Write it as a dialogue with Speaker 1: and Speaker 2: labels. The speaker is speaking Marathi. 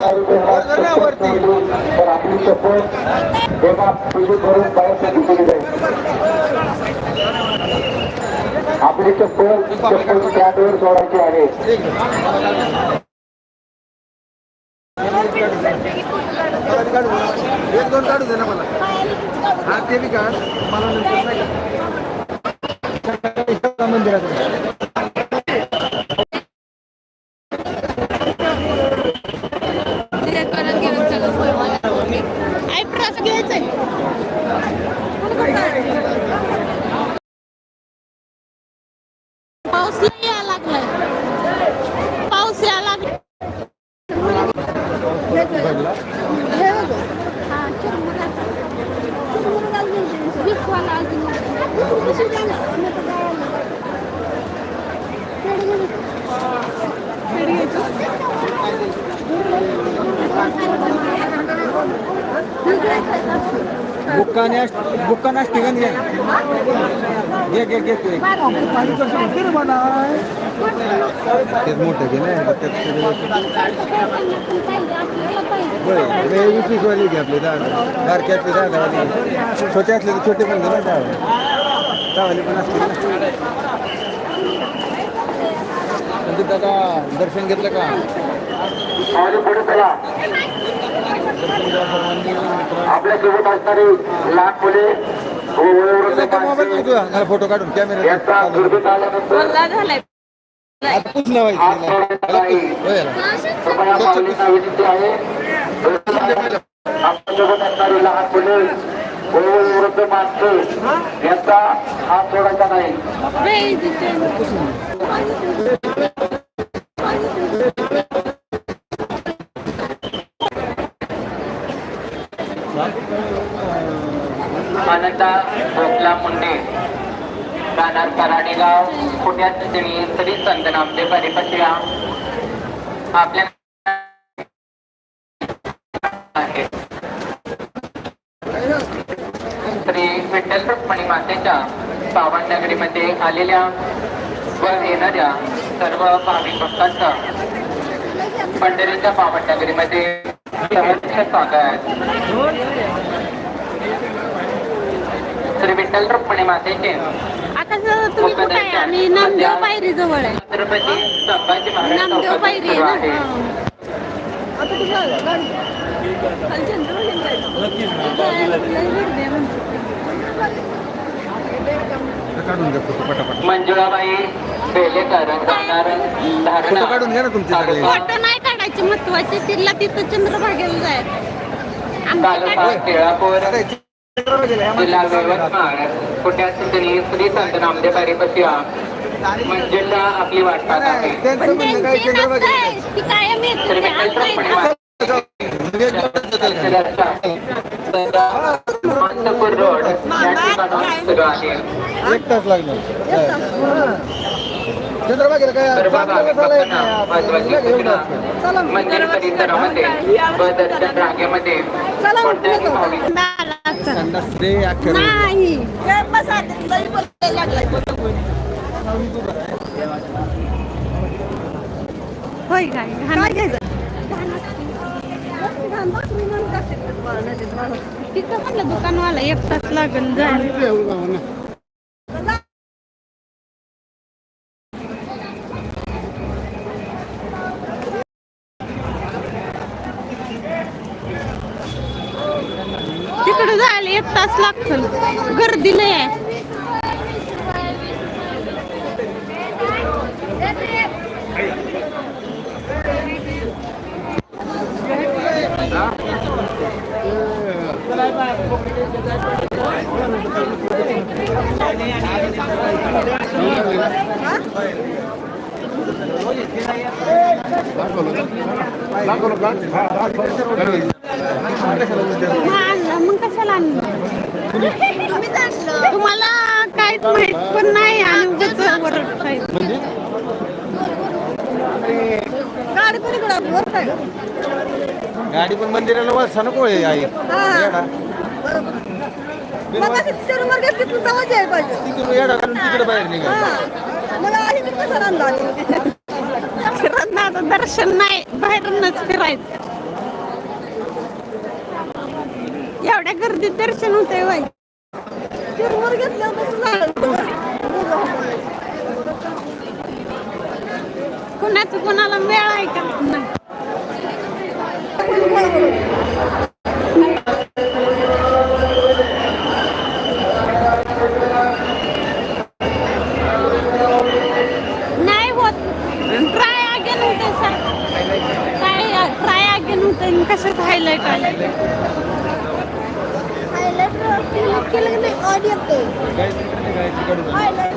Speaker 1: तर आपली शपथ एका पिढी भरून बाहेरसाठी केली जाईल. आपली चप्पल चप्पल स्टँडवर सोडायची आहे.
Speaker 2: एक दोन काढू दे ना मला. हा ते बी काढ. मला नंतर नाही
Speaker 3: पाऊस लय यायला लागलाय. पाऊस यायला लागलाय.
Speaker 2: बुक्काने बुक्काना ठिकाण घ्या. घे घे घे तू मोठं घे ना वीस वाली घे आपली दहा बारक्यातली दहा दहावाली छोटे असले तर छोटे पण घे ना दहा दहावाली पण असतील दादा दर्शन घेतलं का?
Speaker 1: आणि पुढे चला आपल्यासोबत असणारी लहान मुले
Speaker 2: फोटो काढून कॅमेरा
Speaker 1: आपल्यासोबत असणारी लहान मुले व वयोवृद्ध माणसे यांचा हात सोडायचा नाही.
Speaker 4: आनंदा भोकला मुंडे. राहणार कराडेगाव पुण्यात श्री श्री संत नामदेव परिपत्या आपल्या श्री विठ्ठल रुक्मणी मातेच्या पावन नगरीमध्ये आलेल्या व येणाऱ्या सर्व भाविक भक्तांचा पंढरीच्या पावन नगरीमध्ये स्वागत. श्री विठ्ठल रुक्मणी मातेचे
Speaker 3: आता सर तुम्ही कुठे आहे? आम्ही नामदेव पायरी जवळ आहे.
Speaker 4: छत्रपती संभाजी महाराज
Speaker 3: नामदेव
Speaker 4: चौकात
Speaker 3: पायरी
Speaker 4: सुरू
Speaker 3: आहे.
Speaker 4: आहे
Speaker 3: ना
Speaker 2: काढून घ्या फोटो पटापट.
Speaker 4: मंजुळाबाई बेलेकर राहणार धारणा.
Speaker 2: फोटो काढून घ्या ना तुमचे सगळे.
Speaker 3: फोटो नाही काढायचे महत्त्वाचे तिला तिथं चंद्रभागेला जायचं.
Speaker 4: तालुका केळापूर. जिल्हा यवतमाळ पुण्यात श्री श्री संत नामदेव मंजुळा आपली वाट पाहत आहे.
Speaker 3: ना.
Speaker 4: मातेच्या मंतपूर रोड या ठिकाणाहून सुरू आहे.
Speaker 2: एक तास लागणार काय
Speaker 4: सर्व
Speaker 2: सात
Speaker 4: भाविक
Speaker 2: दिवस आला
Speaker 4: नसते
Speaker 2: नाही.
Speaker 3: होय काय तिथं म्हटलं दुकानवाला एक तास लागेल जायला तिकडे जायला एक तास लागतो गर्दी नाही आहे आणलं मग कशाला आणलं? तुम्हाला काहीच माहीत पण नाही आणि उगाच ओरडताय.
Speaker 2: गाडी पण मंदिराला वळसा नको आहे आई. येडा. तिकडून येडा घालून तिकडे बाहेर निघा
Speaker 3: दर्शन नाही बाहेरूनच फिरायचं. एवढ्या गर्दीत दर्शन होतंय बाई. चिरमुर घेतलं कुणाचं कुणाला मेळ आहे का? नाही नाही होत. ट्राय अगेन होते सर काय ट्राय अगेन होते कशाच हायलाईट आले
Speaker 5: केलं नाही